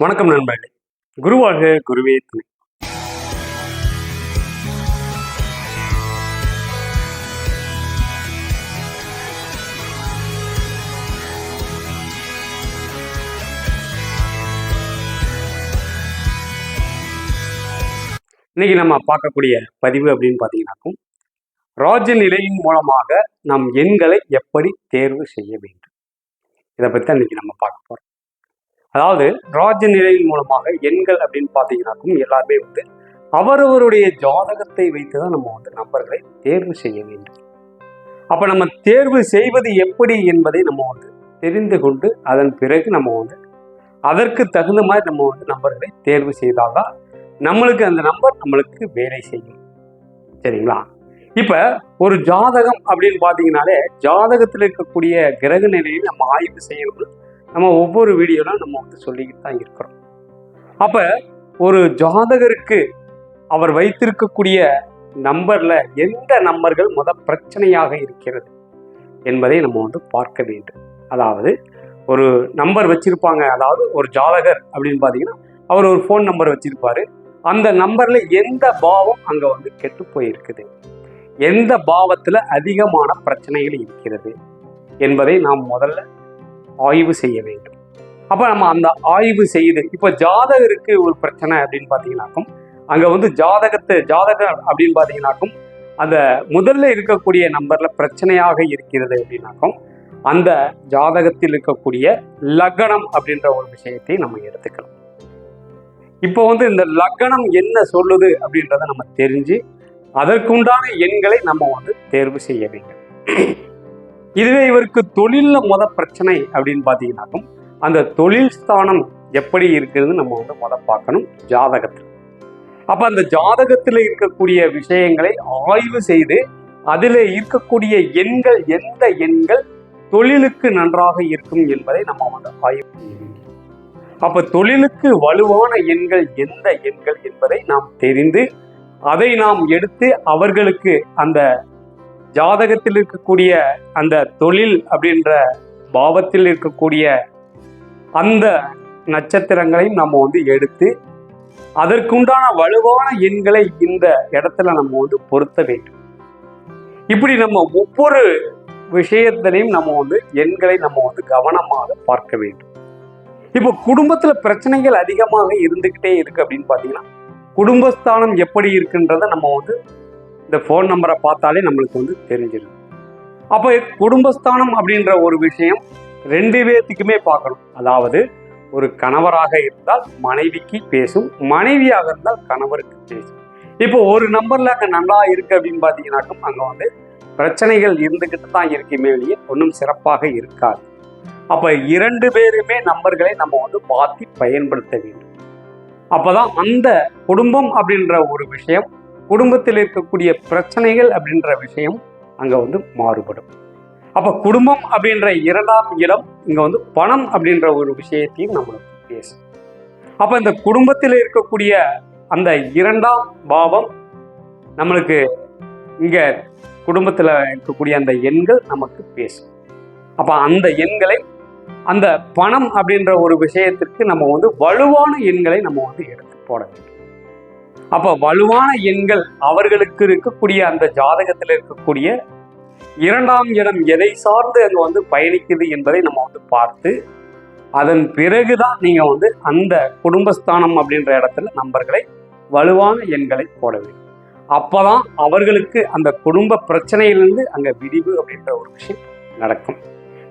வணக்கம் நண்பர்களே. குருவாக குருவே துணை இன்னைக்கு நம்ம பார்க்கக்கூடிய பதிவு அப்படின்னு பார்த்தீங்கன்னாக்கும் ராஜ நிலையின் மூலமாக நம் எண்களை எப்படி தேர்வு செய்ய வேண்டும்? இதை பற்றி தான் இன்னைக்கு நம்ம பார்க்க போகிறோம் அதாவது ராஜ நிலையின் மூலமாக எண்கள் அப்படின்னு பார்த்தீங்கன்னாக்கும் எல்லாருமே வந்து அவரவருடைய ஜாதகத்தை வைத்து தான் நம்ம வந்து நபர்களை தேர்வு செய்ய வேண்டும். அப்போ நம்ம தேர்வு செய்வது எப்படி என்பதை நம்ம வந்து தெரிந்து கொண்டு அதன் பிறகு நம்ம வந்து அதற்கு தகுந்த மாதிரி நம்ம வந்து நம்பர்களை தேர்வு செய்தால்தான் நம்மளுக்கு அந்த நம்பர் நம்மளுக்கு வேலை செய்யும். சரிங்களா? இப்போ ஒரு ஜாதகம் அப்படின்னு பார்த்தீங்கனாலே ஜாதகத்தில் இருக்கக்கூடிய கிரக நிலையை நம்ம ஆய்வு செய்யணும்னு நம்ம ஒவ்வொரு வீடியோலாம் நம்ம வந்து சொல்லிக்கிட்டு தான் இருக்கிறோம். அப்போ ஒரு ஜாதகருக்கு அவர் வைத்திருக்கக்கூடிய நம்பரில் எந்த நம்பர்கள் முத பிரச்சனையாக இருக்கிறது என்பதை நம்ம வந்து பார்க்க வேண்டும். அதாவது ஒரு நம்பர் வச்சிருப்பாங்க அதாவது ஒரு ஜாதகர் அப்படின்னு பார்த்தீங்கன்னா அவர் ஒரு ஃபோன் நம்பர் வச்சிருப்பாரு. அந்த நம்பரில் எந்த பாவம் அங்கே வந்து கெட்டு போயிருக்குது? எந்த பாவத்தில் அதிகமான பிரச்சனைகள் இருக்கிறது? என்பதை நாம் முதல்ல ஆய்வு செய்ய வேண்டும். அப்போ நம்ம அந்த ஆய்வு செய்து இப்போ ஜாதகருக்கு ஒரு பிரச்சனை அப்படின்னு பார்த்தீங்கன்னாக்கும் அங்கே வந்து ஜாதகத்தை ஜாதகம் அப்படின்னு பார்த்தீங்கன்னாக்கும் அந்த முதல்ல இருக்கக்கூடிய நம்பரில் பிரச்சனையாக இருக்கிறது அப்படின்னாக்கும் அந்த ஜாதகத்தில் இருக்கக்கூடிய லக்னம் அப்படின்ற ஒரு விஷயத்தை நம்ம எடுத்துக்கலாம் இப்போ வந்து இந்த லக்னம் என்ன சொல்லுது அப்படின்றத நம்ம தெரிஞ்சு அதற்குண்டான எண்களை நம்ம வந்து தேர்வு செய்ய வேண்டும். இதுவே இவருக்கு தொழிலில் முத பிரச்சனை அப்படின்னு பார்த்தீங்கன்னாக்கும் அந்த தொழில் ஸ்தானம் எப்படி இருக்கிறது நம்ம வந்து முத பார்க்கணும் ஜாதகத்தில். அப்போ அந்த ஜாதகத்தில் இருக்கக்கூடிய விஷயங்களை ஆய்வு செய்து அதில் இருக்கக்கூடிய எண்கள் எந்த எண்கள் தொழிலுக்கு நன்றாக இருக்கும் என்பதை நம்ம வந்து ஆய்வு செய்ய வேண்டும். தொழிலுக்கு வலுவான எண்கள் எந்த எண்கள் என்பதை நாம் தெரிந்து அதை நாம் எடுத்து அவர்களுக்கு அந்த ஜாதகத்தில் இருக்கக்கூடிய அந்த தொழில் அப்படின்ற பாவத்தில் இருக்கக்கூடிய அந்த நட்சத்திரங்களையும் நம்ம வந்து எடுத்து அதற்குண்டான வலுவான எண்களை இந்த இடத்துல நம்ம வந்து பொருத்த வேண்டும். இப்படி நம்ம ஒவ்வொரு விஷயத்திலையும் நம்ம வந்து எண்களை நம்ம வந்து கவனமாக பார்க்க வேண்டும். இப்போ குடும்பத்துல பிரச்சனைகள் அதிகமாக இருந்துகிட்டே இருக்கு அப்படின்னு பார்த்தீங்கன்னா குடும்பஸ்தானம் எப்படி இருக்குன்றத நம்ம வந்து இந்த ஃபோன் நம்பரை பார்த்தாலே நம்மளுக்கு வந்து தெரிஞ்சிடும் அப்போ குடும்பஸ்தானம் அப்படின்ற ஒரு விஷயம் ரெண்டு பேர்த்துக்குமே பார்க்கணும். அதாவது ஒரு கணவராக இருந்தால் மனைவிக்கு பேசும் மனைவியாக இருந்தால் கணவருக்கு பேசும். இப்போ ஒரு நம்பர்ல அங்கே நல்லா இருக்கு அப்படின்னு பார்த்தீங்கன்னாக்கும் அங்கே வந்து பிரச்சனைகள் இருந்துக்கிட்டு தான் இருக்குமே வெளியே ஒன்றும் சிறப்பாக இருக்காது. அப்போ இரண்டு பேருமே நம்பர்களை நம்ம வந்து மாற்றி பயன்படுத்த வேண்டும். அப்போதான் அந்த குடும்பம் அப்படின்ற ஒரு விஷயம் குடும்பத்தில் இருக்கக்கூடிய பிரச்சனைகள் அப்படின்ற விஷயம் அங்கே வந்து மாறுபடும். அப்போ குடும்பம் அப்படின்ற இரண்டாம் இடம் இங்கே வந்து பணம் அப்படின்ற ஒரு விஷயத்தையும் நம்மளுக்கு பேசும் அப்போ இந்த குடும்பத்தில் இருக்கக்கூடிய அந்த இரண்டாம் பாவம் நம்மளுக்கு இங்கே குடும்பத்தில் இருக்கக்கூடிய அந்த எண்கள் நமக்கு பேசும். அப்போ அந்த எண்களை அந்த பணம் அப்படின்ற ஒரு விஷயத்திற்கு நம்ம வந்து வலுவான எண்களை நம்ம வந்து எடுத்து போட வேண்டும். அப்போ வலுவான எண்கள் அவர்களுக்கு இருக்கக்கூடிய அந்த ஜாதகத்தில் இருக்கக்கூடிய இரண்டாம் இடம் எதை சார்ந்து அங்க வந்து பயணிக்குது என்பதை நம்ம வந்து பார்த்து அதன் பிறகுதான் நீங்க வந்து அந்த குடும்பஸ்தானம் அப்படின்ற இடத்துல நம்பர்களை வலுவான எண்களை போட வேண்டும். அப்பதான் அவர்களுக்கு அந்த குடும்ப பிரச்சனையிலிருந்து அங்க விடிவு அப்படின்ற ஒரு விஷயம் நடக்கும்.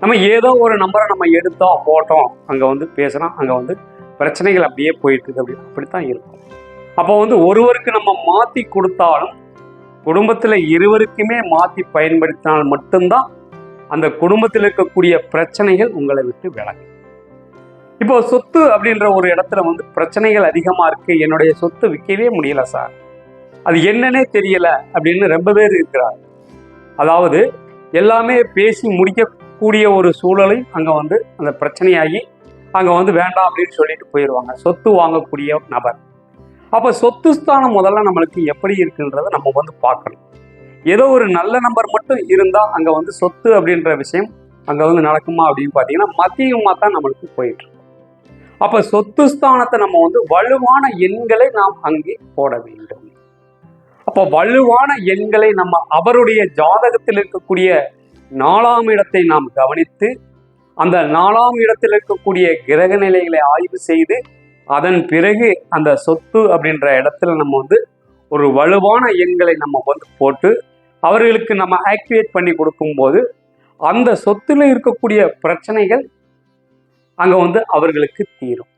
நம்ம ஏதோ ஒரு நம்பரை நம்ம எடுத்தோம் போட்டோம் அங்கே வந்து பேசுகிறோம் அங்கே வந்து பிரச்சனைகள் அப்படியே போயிட்டு இருக்கு அப்படி அப்படித்தான் இருக்கும். அப்போ வந்து ஒருவருக்கு நம்ம மாற்றி கொடுத்தாலும் குடும்பத்தில் இருவருக்குமே மாற்றி பயன்படுத்தினால் மட்டும்தான் அந்த குடும்பத்தில் இருக்கக்கூடிய பிரச்சனைகள் உங்களை விட்டு விலகும். இப்போ சொத்து அப்படின்ற ஒரு இடத்துல வந்து பிரச்சனைகள் அதிகமாக இருக்கு. என்னுடைய சொத்து விற்கவே முடியல சார். அது என்னன்னே தெரியல அப்படின்னு ரொம்ப பேர் இருக்கிறார் அதாவது எல்லாமே பேசி முடிக்கக்கூடிய ஒரு சூழலை அங்கே வந்து அந்த பிரச்சனையாகி அங்கே வந்து வேண்டாம் அப்படின்னு சொல்லிட்டு போயிடுவாங்க சொத்து வாங்கக்கூடிய நபர். அப்போ சொத்து ஸ்தானம் முதல்ல நம்மளுக்கு எப்படி இருக்குன்றத நம்ம வந்து பார்க்கணும். ஏதோ ஒரு நல்ல நம்பர் மட்டும் இருந்தால் அங்கே வந்து சொத்து அப்படின்ற விஷயம் அங்கே வந்து நடக்குமா அப்படின்னு பார்த்தீங்கன்னா மத்தியமாக தான் நம்மளுக்கு போயிட்டு அப்போ சொத்து ஸ்தானத்தை நம்ம வந்து வலுவான எண்களை நாம் அங்கே போட வேண்டும். அப்போ வலுவான எண்களை நம்ம அவருடைய ஜாதகத்தில் இருக்கக்கூடிய நாலாம் இடத்தை நாம் கவனித்து அந்த நாலாம் இடத்தில் இருக்கக்கூடிய கிரக நிலைகளை ஆய்வு செய்து அதன் பிறகு அந்த சொத்து அப்படின்ற இடத்துல நம்ம வந்து ஒரு வலுவான எண்களை நம்ம வந்து போட்டு அவர்களுக்கு நம்ம ஆக்டிவேட் பண்ணி கொடுக்கும்போது அந்த சொத்துல இருக்கக்கூடிய பிரச்சனைகள் அங்க வந்து அவர்களுக்கு தீரும்.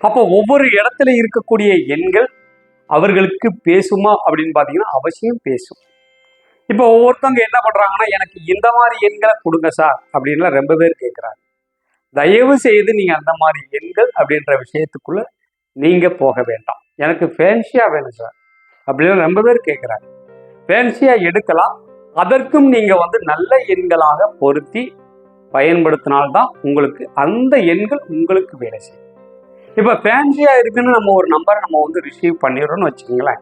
அப்போ ஒவ்வொரு இடத்துல இருக்கக்கூடிய எண்கள் அவர்களுக்கு பேசுமா அப்படின்னு பார்த்தீங்கன்னா அவசியம் பேசும். இப்போ ஒவ்வொருத்தவங்க என்ன பண்றாங்கன்னா எனக்கு இந்த மாதிரி எண்களை கொடுங்க சார் அப்படின்லாம் ரொம்ப பேர் கேட்குறாங்க தயவு செய்து நீங்க அந்த மாதிரி எண்கள் அப்படின்ற விஷயத்துக்குள்ள நீங்க போக வேண்டாம். எனக்கு ஃபேன்சியா வேணும் சார் அப்படின்னு ரொம்ப பேர் கேட்குறாங்க ஃபேன்சியா எடுக்கலாம். அதற்கும் நீங்க வந்து நல்ல எண்களாக பொருத்தி பயன்படுத்தினால்தான் உங்களுக்கு அந்த எண்கள் உங்களுக்கு வேலை செய்யும். இப்போ ஃபேன்சியா இருக்குன்னு நம்ம ஒரு நம்பரை நம்ம வந்து ரிசீவ் பண்ணிடுறோம்னு வச்சுக்கோங்களேன்.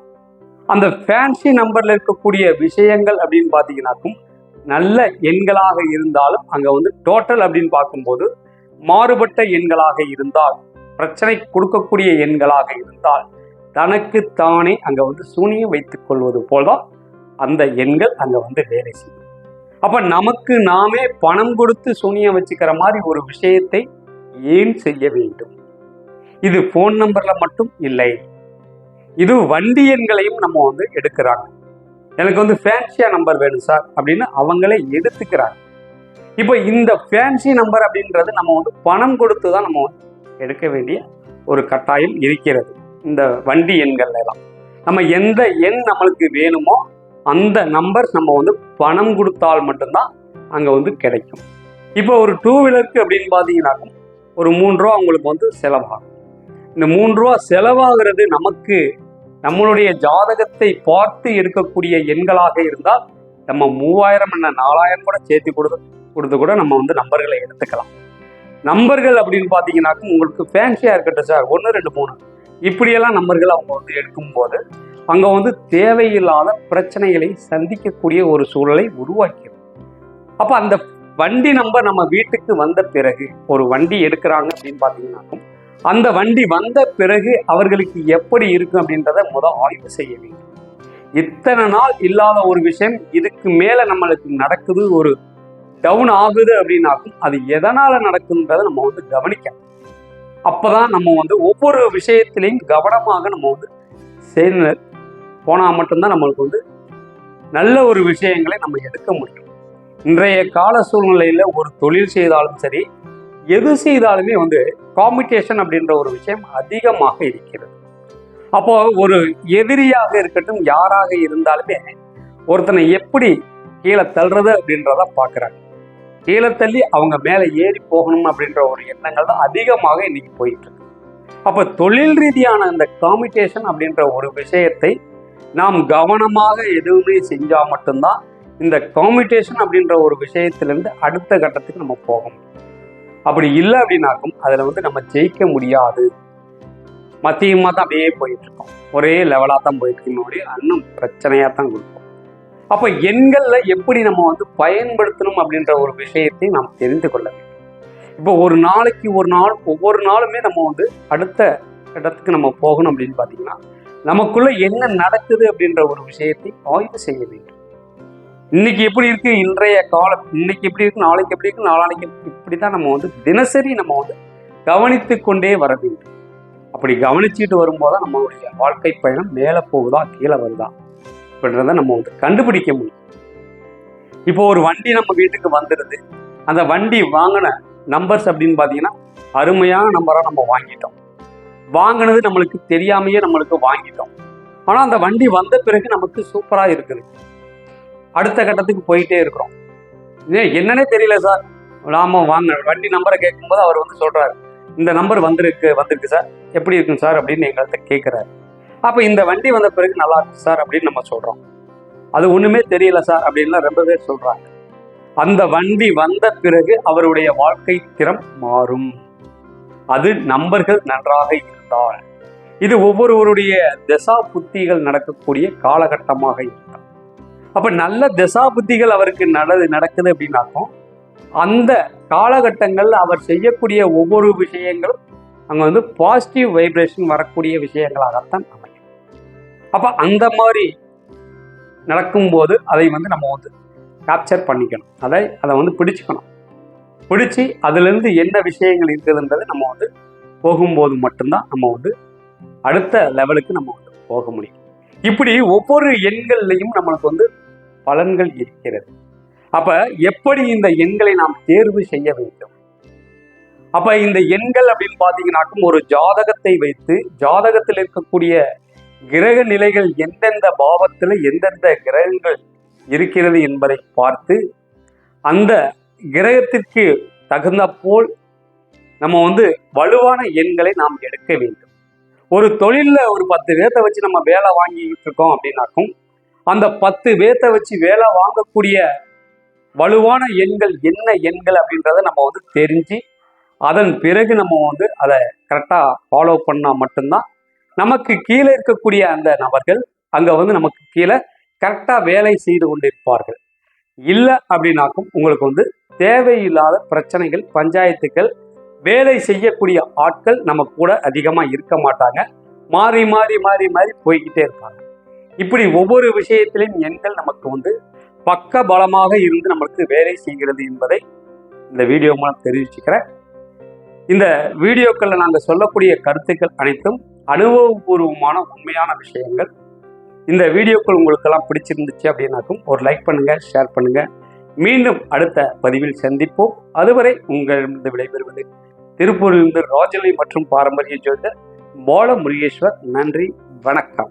அந்த ஃபேன்சி நம்பர்ல இருக்கக்கூடிய விஷயங்கள் அப்படின்னு பார்த்தீங்கன்னாக்கும் நல்ல எண்களாக இருந்தாலும் அங்கே வந்து டோட்டல் அப்படின்னு பார்க்கும்போது மாறுபட்ட எண்களாக இருந்தால் பிரச்சனை கொடுக்கக்கூடிய எண்களாக இருந்தால் தனக்கு தானே அங்கே வந்து சூனியம் வைத்துக் கொள்வது போல்தான் அந்த எண்கள் அங்கே வந்து வேலை செய்யும். அப்ப நமக்கு நாமே பணம் கொடுத்து சூனியம் வச்சுக்கிற மாதிரி ஒரு விஷயத்தை ஏன் செய்ய வேண்டும்? இது ஃபோன் நம்பர்ல மட்டும் இல்லை. இது வண்டி எண்களையும் நம்ம வந்து எடுக்கிறாங்க. எனக்கு வந்து ஃபேன்சியா நம்பர் வேணும் சார் அப்படின்னு அவங்களே எடுத்துக்கிறாங்க. இப்போ இந்த ஃபேன்சி நம்பர் அப்படின்றது நம்ம வந்து பணம் கொடுத்து தான் நம்ம வந்து எடுக்க வேண்டிய ஒரு கட்டாயம் இருக்கிறது. இந்த வண்டி எண்கள்ல எல்லாம். நம்ம எந்த எண் நம்மளுக்கு வேணுமோ அந்த நம்பர் நம்ம வந்து பணம் கொடுத்தால் மட்டும்தான் அங்கே வந்து கிடைக்கும். இப்போ ஒரு டூ வீலருக்கு அப்படின்னு பார்த்தீங்கன்னாக்கும் ஒரு மூணு ரூபா அவங்களுக்கு வந்து செலவாகும். இந்த மூணு ரூபா செலவாகிறது நமக்கு நம்மளுடைய ஜாதகத்தை பார்த்து எடுக்கக்கூடிய எண்களாக இருந்தால் நம்ம மூவாயிரம் என்ன நாலாயிரம் கூட சேர்த்து கொடுத்து கொடுத்து கூட நம்ம வந்து நம்பர்களை எடுத்துக்கலாம். நம்பர்கள் அப்படின்னு பார்த்தீங்கன்னாக்கும் உங்களுக்கு ஃபேன்சியாக இருக்கட்டும் சார். ஒன்று ரெண்டு மூணு. இப்படியெல்லாம் நம்பர்கள் அவங்க வந்து எடுக்கும்போது அங்கே வந்து தேவையில்லாத பிரச்சனைகளை சந்திக்கக்கூடிய ஒரு சூழலை உருவாக்கிடும். அப்போ அந்த வண்டி நம்பர் நம்ம வீட்டுக்கு வந்த பிறகு ஒரு வண்டி எடுக்கிறாங்க அப்படின்னு பார்த்தீங்கன்னாக்கும் அந்த வண்டி வந்த பிறகு அவர்களுக்கு எப்படி இருக்கும் அப்படின்றத முதல் ஆய்வு செய்ய வேண்டும். இத்தனை நாள் இல்லாத ஒரு விஷயம் இதுக்கு மேலே நம்மளுக்கு நடக்குது ஒரு டவுன் ஆகுது அப்படின்னாக்கும் அது எதனால நடக்குதுன்றதை நம்ம வந்து கவனிக்கணும். அப்போதான் நம்ம வந்து ஒவ்வொரு விஷயத்திலையும் கவனமாக நம்ம வந்து சேர்ந்து போனால் மட்டும்தான் நம்மளுக்கு வந்து நல்ல ஒரு விஷயங்களை நம்ம எடுக்க முடியும். இன்றைய கால சூழ்நிலையில் ஒரு தொழில் செய்தாலும் சரி எது செய்தாலுமே வந்து காம்படிஷன் அப்படின்ற ஒரு விஷயம் அதிகமாக இருக்கிறது. அப்போ ஒரு எதிரியாக இருக்கட்டும் யாராக இருந்தாலுமே ஒருத்தனை எப்படி கீழே தள்ளுறது அப்படின்றத பார்க்குறாங்க. கீழே தள்ளி அவங்க மேலே ஏறி போகணும் அப்படின்ற ஒரு எண்ணங்கள் தான் அதிகமாக இன்னைக்கு போயிட்டு இருக்கு. அப்போ தொழில் ரீதியான இந்த காம்படிஷன் அப்படின்ற ஒரு விஷயத்தை நாம் கவனமாக எதுவுமே செஞ்சால் மட்டும்தான் இந்த காம்படிஷன் அப்படின்ற ஒரு விஷயத்திலேருந்து அடுத்த கட்டத்துக்கு நம்ம போக முடியும். அப்படி இல்லை அப்படின்னாக்கும் அதில் வந்து நம்ம ஜெயிக்க முடியாது. மத்தியமாக தான் அப்படியே போயிட்டு இருக்கோம். ஒரே லெவலாக தான் போயிட்டு இருக்கோம் இன்னும் பிரச்சனையாக தான் கொடுக்கும். அப்போ எண்களில் எப்படி நம்ம வந்து பயன்படுத்தணும் அப்படின்ற ஒரு விஷயத்தை நாம் தெரிந்து கொள்ள வேண்டும். இப்போ ஒரு நாளைக்கு ஒரு நாள் ஒவ்வொரு நாளுமே நம்ம வந்து அடுத்த இடத்துக்கு நம்ம போகணும் அப்படின்னு பார்த்தீங்கன்னா நமக்குள்ள என்ன நடக்குது அப்படின்ற ஒரு விஷயத்தை ஆய்வு செய்ய வேண்டும். இன்னைக்கு எப்படி இருக்கு? இன்றைய காலம். இன்னைக்கு எப்படி இருக்கு? நாளைக்கு எப்படி இருக்கு? நாளானைக்கு இப்படி தான் நம்ம வந்து தினசரி நம்ம வந்து கவனித்து கொண்டே வர வேண்டும். அப்படி கவனிச்சுட்டு வரும்போது நம்மளுடைய வாழ்க்கை பயணம் மேலே போகுதா? கீழே வருதா? அப்படின்றத நம்ம வந்து கண்டுபிடிக்க முடியும். இப்போ ஒரு வண்டி நம்ம வீட்டுக்கு வந்துடுது அந்த வண்டி வாங்கின நம்பர்ஸ் அப்படின்னு பார்த்தீங்கன்னா அருமையான நம்பராக நம்ம வாங்கிட்டோம். வாங்கினது நம்மளுக்கு தெரியாமையே நம்மளுக்கு வாங்கிட்டோம். ஆனால் அந்த வண்டி வந்த பிறகு நமக்கு சூப்பராக இருக்குது. அடுத்த கட்டத்துக்கு போயிட்டே இருக்கிறோம். ஏன் என்னன்னே தெரியல சார். நாம வாங்க வண்டி நம்பரை கேட்கும்போது அவர் வந்து சொல்றாரு இந்த நம்பர் வந்திருக்கு வந்திருக்கு சார். எப்படி இருக்குங்க சார்? அப்படின்னு எங்கள்கிட்ட கேட்குறாரு அப்போ இந்த வண்டி வந்த பிறகு நல்லா இருக்கு சார் அப்படின்னு நம்ம சொல்கிறோம் அது ஒன்றுமே தெரியல சார் அப்படின்லாம் ரொம்ப பேர் சொல்கிறாங்க அந்த வண்டி வந்த பிறகு அவருடைய வாழ்க்கை திறம் மாறும். அது நம்பர்கள் நன்றாக இருந்தால். இது ஒவ்வொருவருடைய திசா புத்திகள் நடக்கக்கூடிய காலகட்டமாக இருக்கும் அப்ப நல்ல திசா புத்திகள் அவருக்கு நடது நடக்குது அப்படின்னாக்கும் அந்த காலகட்டங்களில் அவர் செய்யக்கூடிய ஒவ்வொரு விஷயங்களும் அங்கே வந்து பாசிட்டிவ் வைப்ரேஷன் வரக்கூடிய விஷயங்களாகத்தான் அப்போ அந்த மாதிரி நடக்கும்போது அதை வந்து நம்ம வந்து கேப்சர் பண்ணிக்கணும். அதை அதை வந்து பிடிச்சிக்கணும். பிடிச்சி அதுலேருந்து என்ன விஷயங்கள் இருக்குதுன்றது நம்ம வந்து போகும்போது மட்டும்தான் நம்ம வந்து அடுத்த லெவலுக்கு நம்ம வந்து போக முடியும். இப்படி ஒவ்வொரு எண்கள்லையும் நம்மளுக்கு வந்து பலன்கள் இருக்கிறது. அப்போ எப்படி இந்த எண்களை நாம் தேர்வு செய்ய வேண்டும்? அப்ப இந்த எண்கள் அப்படின்னு பார்த்தீங்கன்னாக்கும் ஒரு ஜாதகத்தை வைத்து ஜாதகத்தில் இருக்கக்கூடிய கிரக நிலைகள் எந்தெந்த பாவத்தில் எந்தெந்த கிரகங்கள் இருக்கிறது என்பதை பார்த்து அந்த கிரகத்திற்கு தகுந்த போல் நம்ம வந்து வலுவான எண்களை நாம் எடுக்க வேண்டும். ஒரு தொழிலில் ஒரு பத்து பேர்த்தை வச்சு நம்ம வேலை வாங்கிக்கிட்டு இருக்கோம் அப்படின்னாக்கும் அந்த பத்து பேர்த்தை வச்சு வேலை வாங்கக்கூடிய வலுவான எண்கள் என்ன எண்கள் அப்படின்றத நம்ம வந்து தெரிஞ்சு அதன் பிறகு நம்ம வந்து அதை கரெக்டாக ஃபாலோ பண்ணால் மட்டும்தான் நமக்கு கீழே இருக்கக்கூடிய அந்த நபர்கள் அங்கே வந்து நமக்கு கீழே கரெக்டாக வேலை செய்து கொண்டிருப்பார்கள். இல்லை அப்படின்னாக்கும் உங்களுக்கு வந்து தேவையில்லாத பிரச்சனைகள் பஞ்சாயத்துக்கள் வேலை செய்யக்கூடிய ஆட்கள் நம்ம கூட அதிகமாக இருக்க மாட்டாங்க. மாறி மாறி மாறி மாறி போய்கிட்டே இருப்பாங்க. இப்படி ஒவ்வொரு விஷயத்திலையும் எண்கள் நமக்கு வந்து பக்க பலமாக இருந்து நம்மளுக்கு வேலை செய்கிறது என்பதை இந்த வீடியோ மூலம் தெரிவிச்சுக்கிறேன். இந்த வீடியோக்களில் நாங்கள் சொல்லக்கூடிய கருத்துக்கள் அனைத்தும் அனுபவபூர்வமான உண்மையான விஷயங்கள். இந்த வீடியோக்கள் உங்களுக்கெல்லாம் பிடிச்சிருந்துச்சு அப்படின்னாக்கும் ஒரு லைக் பண்ணுங்க ஷேர் பண்ணுங்க. மீண்டும் அடுத்த பதிவில் சந்திப்போம். அதுவரை உங்களிடமிருந்து விடைபெறுவது திருப்பூரிலிருந்து ராஜலை மற்றும் பாரம்பரிய ஜோதிடர் பால முருகேஸ்வர் நன்றி வணக்கம்.